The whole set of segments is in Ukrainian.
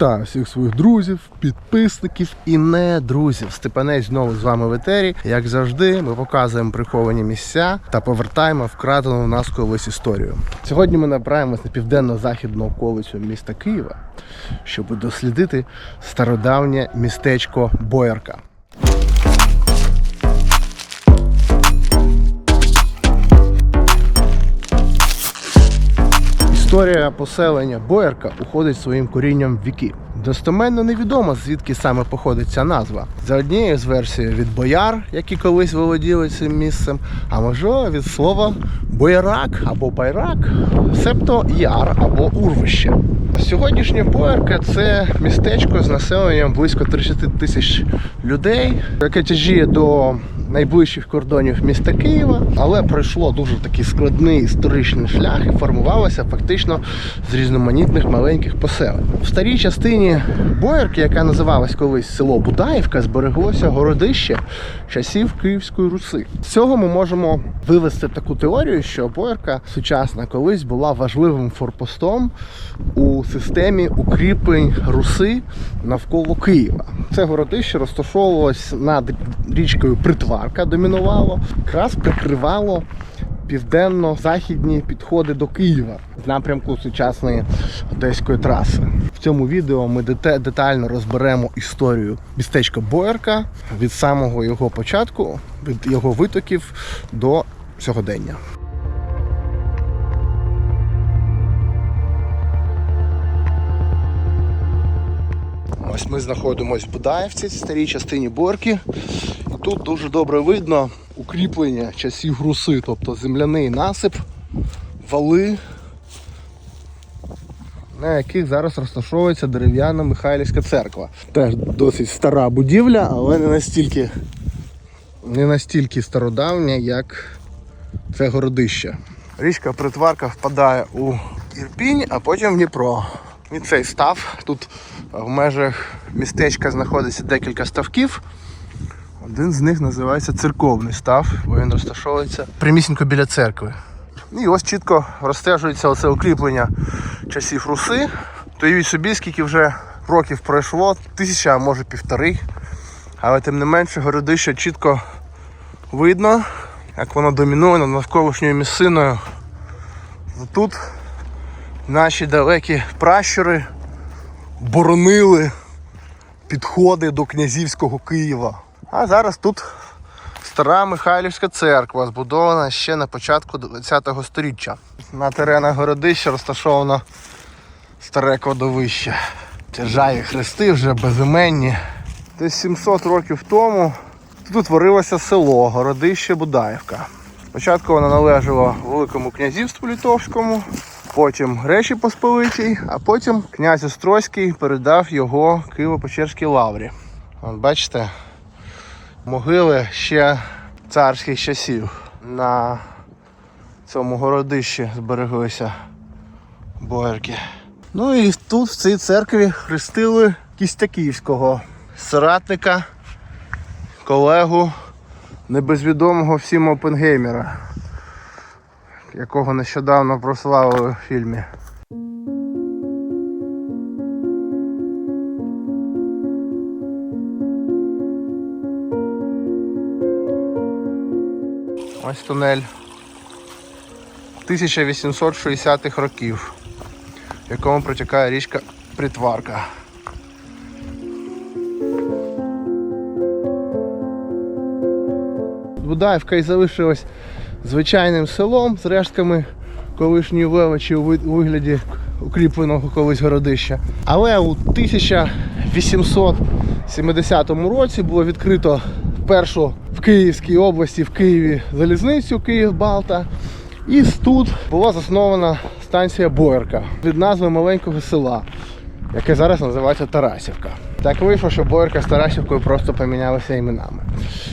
Вітаю всіх своїх друзів, підписників і не друзів. Степанець знову з вами в етері. Як завжди, ми показуємо приховані місця та повертаємо вкрадену в нас колись історію. Сьогодні ми направимося на південно-західну околицю міста Києва, щоб дослідити стародавнє містечко Боярка. Історія поселення Боярка уходить своїм корінням в віки. Достеменно невідомо, звідки саме походить ця назва. За однією з версій від бояр, які колись володіли цим місцем, а можливо від слова боярак або байрак, себто яр або урвище. Сьогоднішня Боярка це містечко з населенням близько 30 тисяч людей, яке тяжіє до найближчих кордонів міста Києва, але пройшло дуже такий складний історичний шлях і формувалося фактично з різноманітних маленьких поселень. В старій частині Боярки, яка називалась колись село Будаївка, збереглося городище часів Київської Руси. З цього ми можемо вивести таку теорію, що Боярка сучасна колись була важливим форпостом у системі укріплень Руси навколо Києва. Це городище розташовувалось над річкою Притварка, домінувало, якраз прикривало південно-західні підходи до Києва з напрямку сучасної одеської траси. В цьому відео ми детально розберемо історію містечка Боярка від самого його початку, від його витоків до сьогодення. Ось ми знаходимося в Будаївці, в старій частині Борки. Тут дуже добре видно укріплення часів руси, тобто земляний насип, вали, на яких зараз розташовується дерев'яна Михайлівська церква. Теж досить стара будівля, але не настільки, не настільки стародавня, як це городище. Річка Притварка впадає у Ірпінь, а потім в Дніпро. І цей став. Тут в межах містечка знаходиться декілька ставків. Один з них називається церковний став, бо він розташовується прямісінько біля церкви. І ось чітко розстежується оце укріплення часів Руси. То уявіть собі, скільки вже років пройшло, тисяча, а може півтори. Але тим не менше городище чітко видно, як воно домінує над навколишньою місциною. Тут наші далекі пращури боронили підходи до князівського Києва. А зараз тут стара Михайлівська церква, збудована ще на початку ХХ століття. На теренах городища розташовано старе кладовище. Державі хрести вже безіменні. Десь 700 років тому тут утворилося село, городище Будаївка. Спочатку воно належало Великому князівству Литовському, потім Речі Посполитій, а потім князь Острозький передав його Києво-Печерській лаврі. От бачите, могили ще царських часів. На цьому городищі збереглися боярки. Ну і тут в цій церкві хрестили Кістяківського соратника, колегу небезвідомого всім Опенгеймера, якого нещодавно прославили в фільмі. Ось тунель 1860-х років, в якому протікає річка Притварка. Будаївка і залишилась звичайним селом з рештками колишньої величі у вигляді укріпленого колись городища. Але у 1870 році було відкрито першу в Київській області, в Києві залізницю Київ-Балта. І тут була заснована станція Боярка від назви маленького села, яке зараз називається Тарасівка. Так вийшло, що Боярка з Тарасівкою просто помінялися іменами.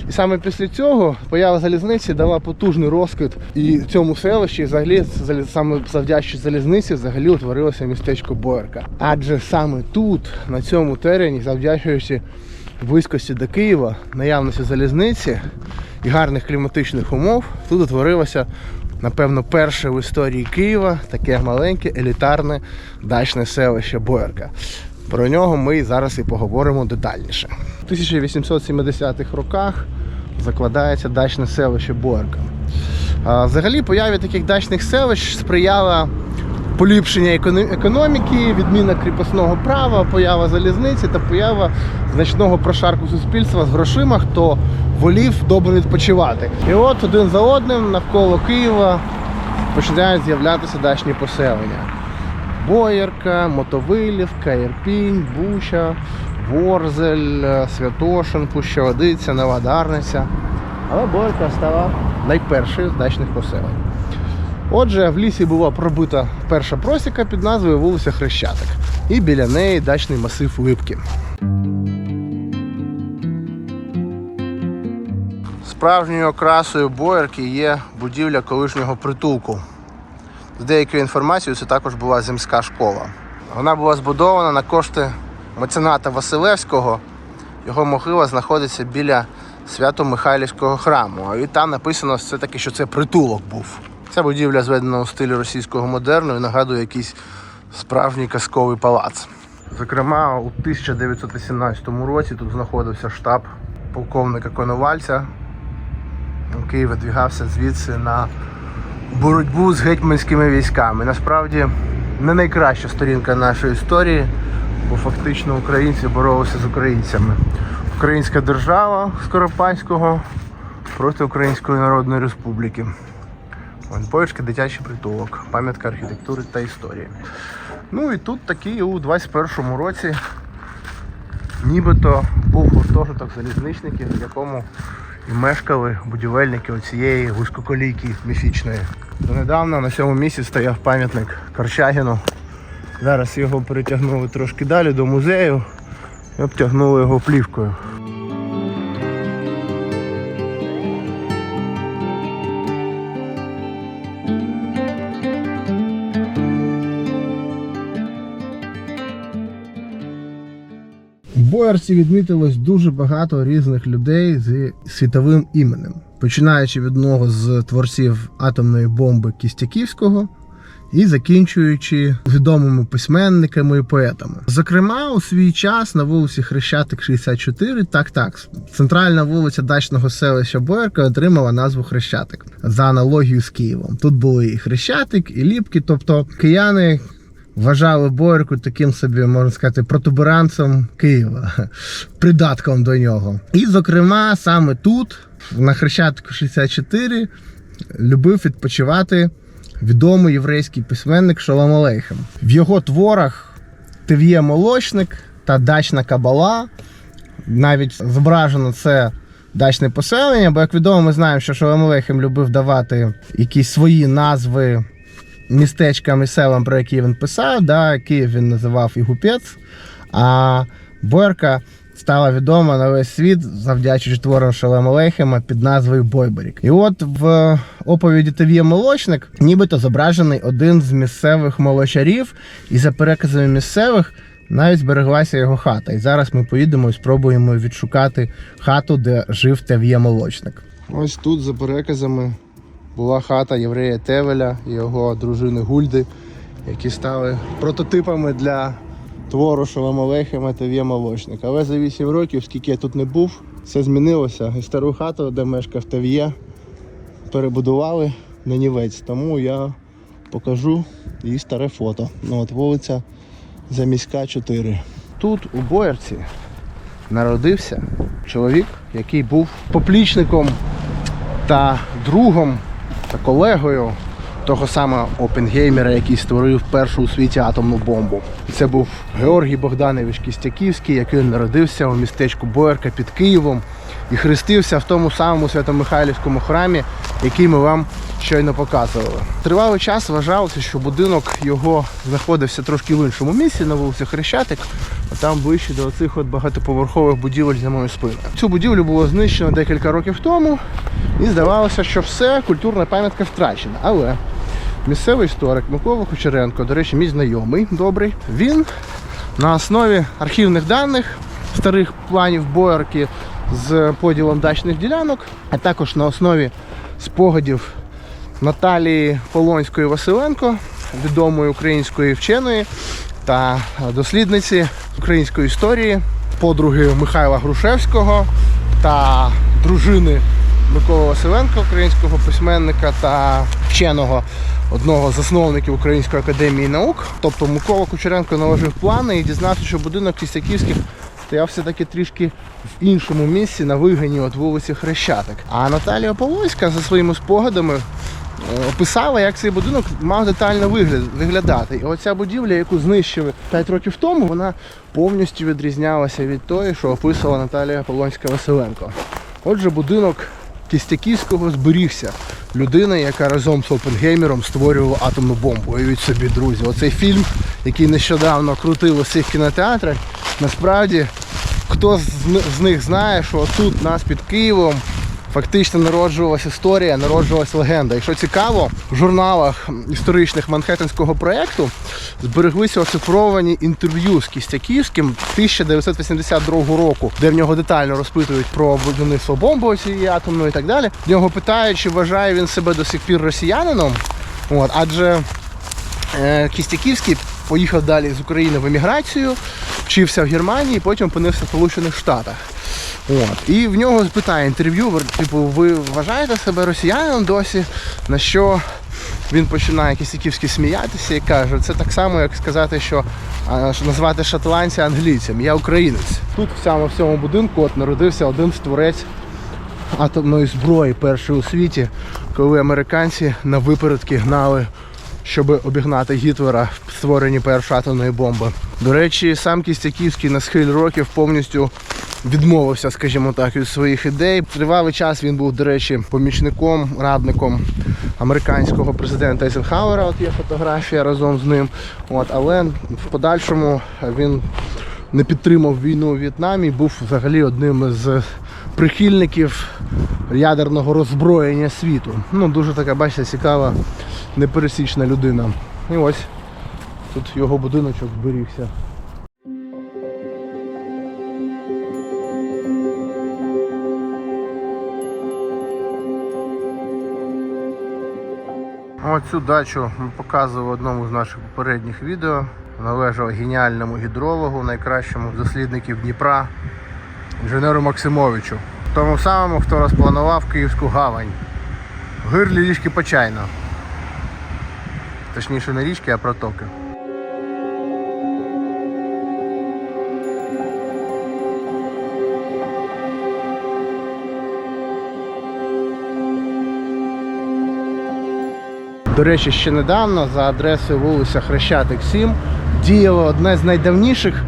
І саме після цього поява залізниці дала потужний розквіт. І цьому селищі, взагалі, саме завдячуючи залізниці, взагалі утворилося містечко Боярка. Адже саме тут, на цьому терені, завдячуючи близькості до Києва, наявності залізниці і гарних кліматичних умов, тут утворилося, напевно, перше в історії Києва таке маленьке елітарне дачне селище Боярка. Про нього ми зараз і поговоримо детальніше. У 1870-х роках закладається дачне селище Боярка. Взагалі появі таких дачних селищ сприяла поліпшення економ- економіки, відміна кріпосного права, поява залізниці та поява значного прошарку суспільства з грошима, хто волів добре відпочивати. І от один за одним навколо Києва починають з'являтися дачні поселення. Боярка, Мотовилівка, Ірпінь, Буча, Ворзель, е, Святошин, Пуща-Водиця, Нова Дарниця. Але Боярка стала найпершою з дачних поселень. Отже, в лісі була пробита перша просіка під назвою вулиця Хрещатик. І біля неї дачний масив Липки. Справжньою окрасою Боярки є будівля колишнього притулку. З деякою інформацією, це також була земська школа. Вона була збудована на кошти мецената Василевського. Його могила знаходиться біля Свято-Михайлівського храму. І там написано все-таки, що це притулок був. Ця будівля зведена у стилі російського модерну і нагадує якийсь справжній казковий палац. Зокрема, у 1918 році тут знаходився штаб полковника Коновальця, який видвігався звідси на боротьбу з гетьманськими військами. Насправді не найкраща сторінка нашої історії, бо фактично українці боролися з українцями. Українська держава Скоропадського проти Української Народної Республіки. Ось дитячий притулок, пам'ятка архітектури та історії. Ну і тут такий у 21-му році нібито був гуртожиток залізничників, в якому і мешкали будівельники оцієї вузькоколійки міфічної. Донедавна на цьому місці стояв пам'ятник Корчагіну. Зараз його перетягнули трошки далі до музею і обтягнули його плівкою. В відмітилось дуже багато різних людей з світовим іменем, починаючи від одного з творців атомної бомби Кістяківського і закінчуючи відомими письменниками і поетами. Зокрема, у свій час на вулиці Хрещатик 64, так так, центральна вулиця дачного селища Боярка отримала назву Хрещатик за аналогію з Києвом. Тут були і Хрещатик, і Ліпки, тобто кияни вважали Боярку таким собі, можна сказати, протуберанцем Києва, придатком до нього. І, зокрема, саме тут, на Хрещатику 64, любив відпочивати відомий єврейський письменник Шолом Алейхем. В його творах Тев'є Молочник та Дачна Кабала. Навіть зображено це дачне поселення, бо, як відомо, ми знаємо, що Шолом Алейхем любив давати якісь свої назви містечкам і селам, про які він писав. Да, Київ він називав Ігупець, а Боярка стала відома на весь світ завдячуючи творам Шалема Лейхема під назвою Бойберік. І от в оповіді Тев'є Молочник нібито зображений один з місцевих молочарів, і за переказами місцевих. Навіть збереглася його хата. І зараз ми поїдемо і спробуємо відшукати хату, де жив Тев'є Молочник. Ось тут, за переказами, була хата єврея Тевеля і його дружини Гульди, які стали прототипами для твору Шолома Лехема Тев'є Молочник. Але за 8 років, скільки я тут не був, все змінилося. І стару хату, де мешкав Тев'є, перебудували на нівець. Тому я покажу її старе фото. Ну, от вулиця Заміська 4. Тут, у Боярці, народився чоловік, який був поплічником та другом та колегою того самого Опенгеймера, який створив першу у світі атомну бомбу. Це був Георгій Богданович Кістяківський, який народився у містечку Боярка під Києвом і хрестився в тому самому Свято-Михайлівському храмі, який ми вам щойно показували. Тривалий час вважалося, що будинок його знаходився трошки в іншому місці на вулиці Хрещатик, а там ближче до оцих от багатоповерхових будівель за моєю спиною. Цю будівлю було знищено декілька років тому, і здавалося, що все культурна пам'ятка втрачена. Але місцевий історик Микола Кучеренко, до речі, мій знайомий добрий, він на основі архівних даних старих планів боярки з поділом дачних ділянок, а також на основі спогадів Наталії Полонської Василенко, відомої української вченої, та дослідниці української історії, подруги Михайла Грушевського та дружини Миколи Василенка, українського письменника та вченого, одного з засновників Української академії наук. Тобто Микола Кучеренко наложив плани і дізнався, що будинок Кістяківських стояв все-таки трішки в іншому місці на вигані від вулиці Хрещатик. А Наталія Полоська за своїми спогадами е, описала, як цей будинок мав детально вигляд, виглядати. І оця будівля, яку знищили 5 років тому, вона повністю відрізнялася від тої, що описувала Наталія Полонська Василенко. Отже, будинок Кістяківського зберігся. Людина, яка разом з Опенгеймером створювала атомну бомбу. Уявіть собі, друзі. Оцей фільм, який нещодавно крутив у всіх кінотеатрах, насправді хто з, них знає, що тут нас під Києвом фактично народжувалася історія, народжувалася легенда. Якщо цікаво, в журналах історичних Манхеттенського проєкту збереглися оцифровані інтерв'ю з Кістяківським 1982 року, де в нього детально розпитують про будівництво бомби цієї атомної і так далі. В нього питають, чи вважає він себе до сих пір росіянином. От, адже Е, Кістяківський поїхав далі з України в еміграцію, вчився в Германії, потім опинився в Сполучених Штатах. От. І в нього питає інтерв'ю, типу, ви вважаєте себе росіянином досі? На що він починає Кістяківський сміятися і каже, це так само, як сказати, що, назвати шотландця англійцем. Я українець. Тут в цьому будинку от народився один з творець атомної зброї першої у світі, коли американці на випередки гнали, щоб обігнати Гітлера в створенні першої атомної бомби. До речі, сам Кістяківський на схилі років повністю відмовився, скажімо так, від своїх ідей. Тривалий час він був, до речі, помічником, радником американського президента Ейзенхауера. От є фотографія разом з ним. От, але в подальшому він не підтримав війну у В'єтнамі, був взагалі одним з прихильників ядерного роззброєння світу. Ну, дуже така, бачите, цікава, непересічна людина. І ось тут його будиночок зберігся. Оцю дачу ми показували в одному з наших попередніх відео. Належала геніальному гідрологу, найкращому з дослідників Дніпра, інженеру Максимовичу. Тому самому, хто розпланував Київську гавань. Гирлі річки Почайна. Точніше не річки, а протоки. До речі, ще недавно за адресою вулиця Хрещатик 7 діяло одне з найдавніших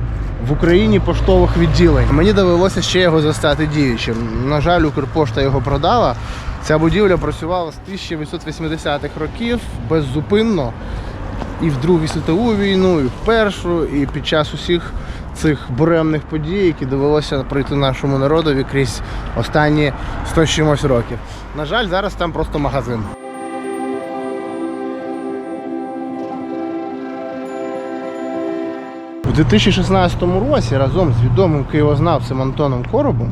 в Україні поштових відділень. Мені довелося ще його застати діючим. На жаль, Укрпошта його продала. Ця будівля працювала з 1880-х років беззупинно і в Другу світову війну, і в першу, і під час усіх цих буремних подій, які довелося пройти нашому народові крізь останні 100 чимось років. На жаль, зараз там просто магазин. 2016 році разом з відомим києвознавцем Антоном Коробом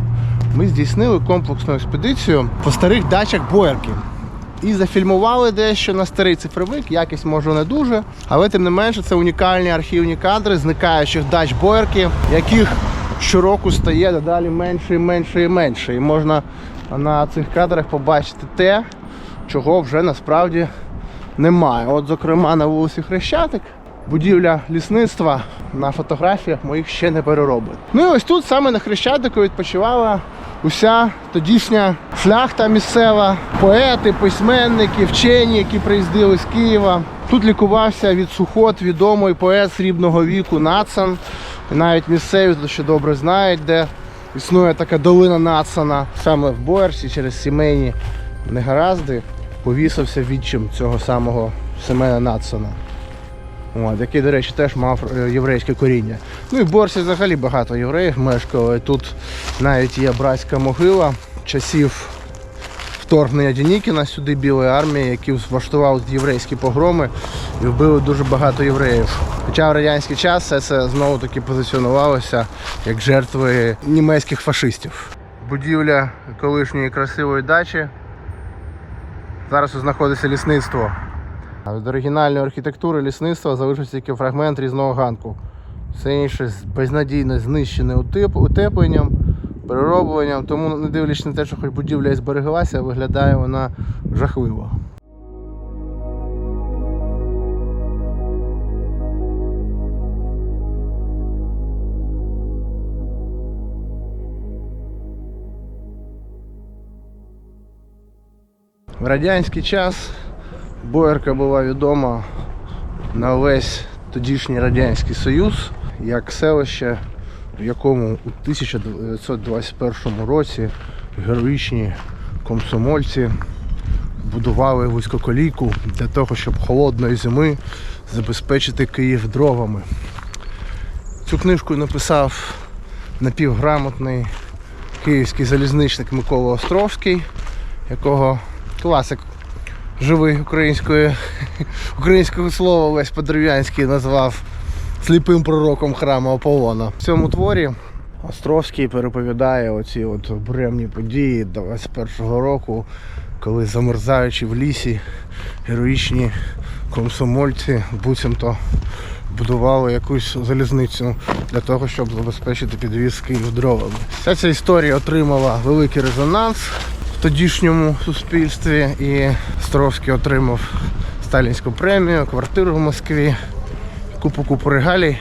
ми здійснили комплексну експедицію по старих дачах Боярки. І зафільмували дещо на старий цифровик, якість може не дуже, але тим не менше це унікальні архівні кадри зникаючих дач Боярки, яких щороку стає дедалі менше і менше і менше. І можна на цих кадрах побачити те, чого вже насправді немає. От, зокрема, на вулиці Хрещатик будівля лісництва на фотографіях моїх ще не перероблено. Ну і ось тут саме на Хрещатику відпочивала уся тодішня шляхта місцева, поети, письменники, вчені, які приїздили з Києва. Тут лікувався від сухот відомий поет срібного віку Нацан. І навіть місцеві тут ще добре знають, де існує така долина Нацана. Саме в Боярсі через сімейні негаразди повісився відчим цього самого Семена Нацана. От, який, до речі, теж мав е, єврейське коріння. Ну і в Борсі взагалі багато євреїв мешкало. Тут навіть є братська могила часів вторгнення Дінікіна сюди Білої армії, які влаштував єврейські погроми і вбили дуже багато євреїв. Хоча в радянський час все це знову таки позиціонувалося як жертви німецьких фашистів. Будівля колишньої красивої дачі. Зараз знаходиться лісництво. Від оригінальної архітектури лісництва залишився тільки фрагмент різного ганку. Все інше безнадійно знищене утепленням, перероблюванням. Тому, не дивлячись на те, що хоч будівля і збереглася, виглядає вона жахливо. В радянський час Боярка була відома на весь тодішній Радянський Союз як селище, в якому у 1921 році героїчні комсомольці будували вузькоколійку для того, щоб холодної зими забезпечити Київ дровами. Цю книжку написав напівграмотний київський залізничник Микола Островський, якого класик живий української, українського слова Лесь Подерев'янський назвав сліпим пророком храму Аполлона. В цьому творі Островський переповідає оці от буремні події 21-го року, коли замерзаючи в лісі, героїчні комсомольці буцімто будували якусь залізницю для того, щоб забезпечити підвіз Київ дровами. Вся ця історія отримала великий резонанс в тодішньому суспільстві і Островський отримав сталінську премію, квартиру в Москві, купу-купу регалій.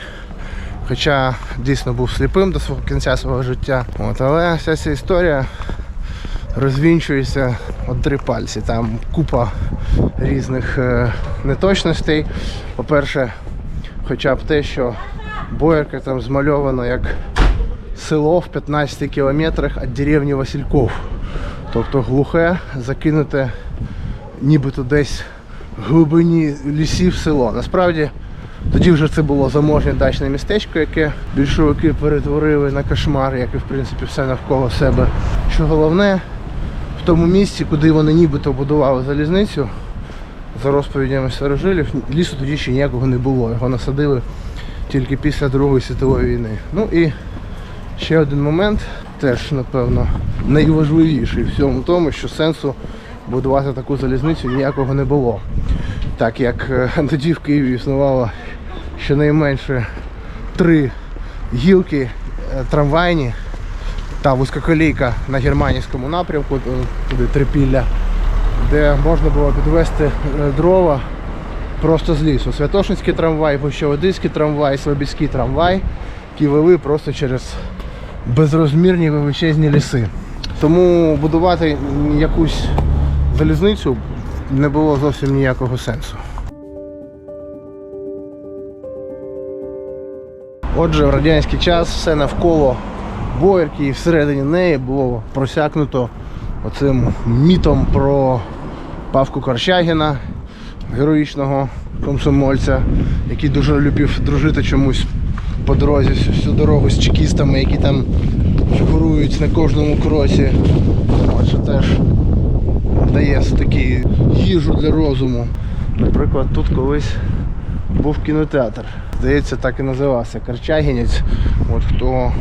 Хоча дійсно був сліпим до свого кінця свого життя. От, але вся ця історія розвінчується от три пальці. Там купа різних е, неточностей. По-перше, хоча б те, що Боярка там змальовано як село в 15 кілометрах від деревні Васильков. Тобто глухе, закинуте нібито десь в глибині лісів село. Насправді тоді вже це було заможне дачне містечко, яке більшовики перетворили на кошмар, як і в принципі все навколо себе. Що головне, в тому місці, куди вони нібито будували залізницю, за розповідями старожилів, лісу тоді ще ніякого не було. Його насадили тільки після Другої світової війни. Ну і ще один момент, теж, напевно, найважливіший в всьому тому, що сенсу будувати таку залізницю ніякого не було. Так як е, тоді в Києві існувало щонайменше три гілки е, трамвайні та вузькоколійка на германівському напрямку, е, туди Трипілля, де можна було підвести дрова просто з лісу. Святошинський трамвай, Пущоводицький трамвай, Слобідський трамвай, які вели просто через безрозмірні величезні ліси. Тому будувати якусь залізницю не було зовсім ніякого сенсу. Отже, в радянський час все навколо Боярки і всередині неї було просякнуто оцим мітом про Павку Корчагіна, героїчного комсомольця, який дуже любив дружити чомусь по дорозі всю- всю дорогу з чекістами, які там фігурують на кожному. От, що теж дає такі їжу для розуму. Наприклад, тут колись був кінотеатр. Здається, так і називався Корчагінець. От хто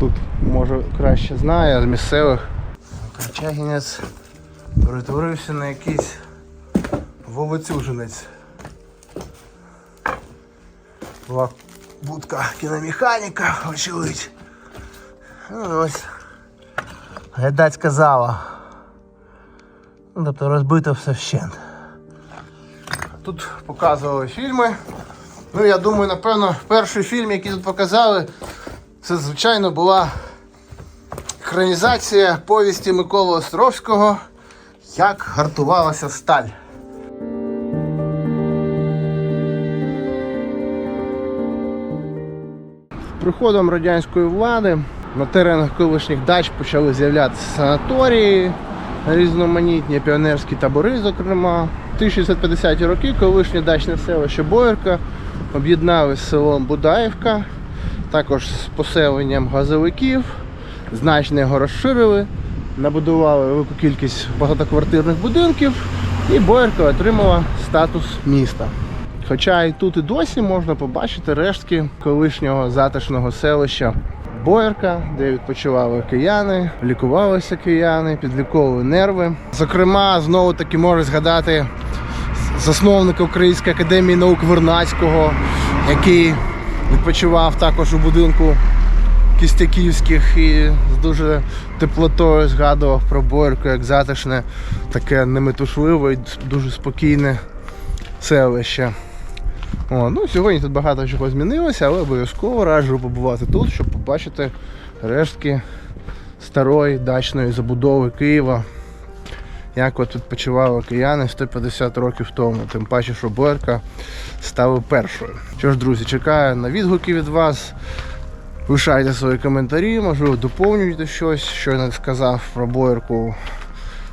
тут може краще знає з місцевих. Корчагінець перетворився на якийсь вовоцюжинець. Була будка кіномеханіка, очевидь. Ну ось. Глядацька зала. Ну, тобто розбито все вщент. Тут показували фільми. Ну, я думаю, напевно, перший фільм, який тут показали, це, звичайно, була екранізація повісті Миколи Островського Як гартувалася сталь. Приходом радянської влади на теренах колишніх дач почали з'являтися санаторії, різноманітні піонерські табори, зокрема. В 1650-ті роки колишнє дачне селище Боярка об'єднали з селом Будаївка, також з поселенням газовиків, значно його розширили, набудували велику кількість багатоквартирних будинків, і Боярка отримала статус міста. Хоча і тут і досі можна побачити рештки колишнього затишного селища Боярка, де відпочивали кияни, лікувалися кияни, підліковували нерви. Зокрема, знову таки можу згадати засновника Української академії наук Вернацького, який відпочивав також у будинку Кістяківських і з дуже теплотою згадував про Бойерку як затишне, таке неметушливе і дуже спокійне селище. О, ну, сьогодні тут багато чого змінилося, але обов'язково раджу побувати тут, щоб побачити рештки старої дачної забудови Києва. Як от відпочивали кияни 150 років тому, тим паче, що Бойерка стала першою. Що ж, друзі, чекаю на відгуки від вас. Лишайте свої коментарі, можливо, доповнюйте щось, що я не сказав про Бойерку.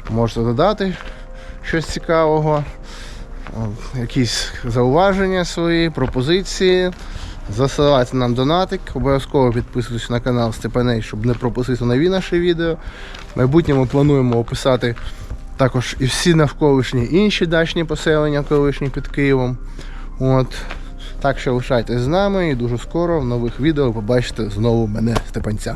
Можете додати щось цікавого, якісь зауваження свої, пропозиції. Засилайте нам донатик, обов'язково підписуйтесь на канал Степаней, щоб не пропустити нові наші відео. В майбутньому плануємо описати також і всі навколишні інші дачні поселення, колишні під Києвом. От. Так що лишайтесь з нами і дуже скоро в нових відео побачите знову мене Степанця.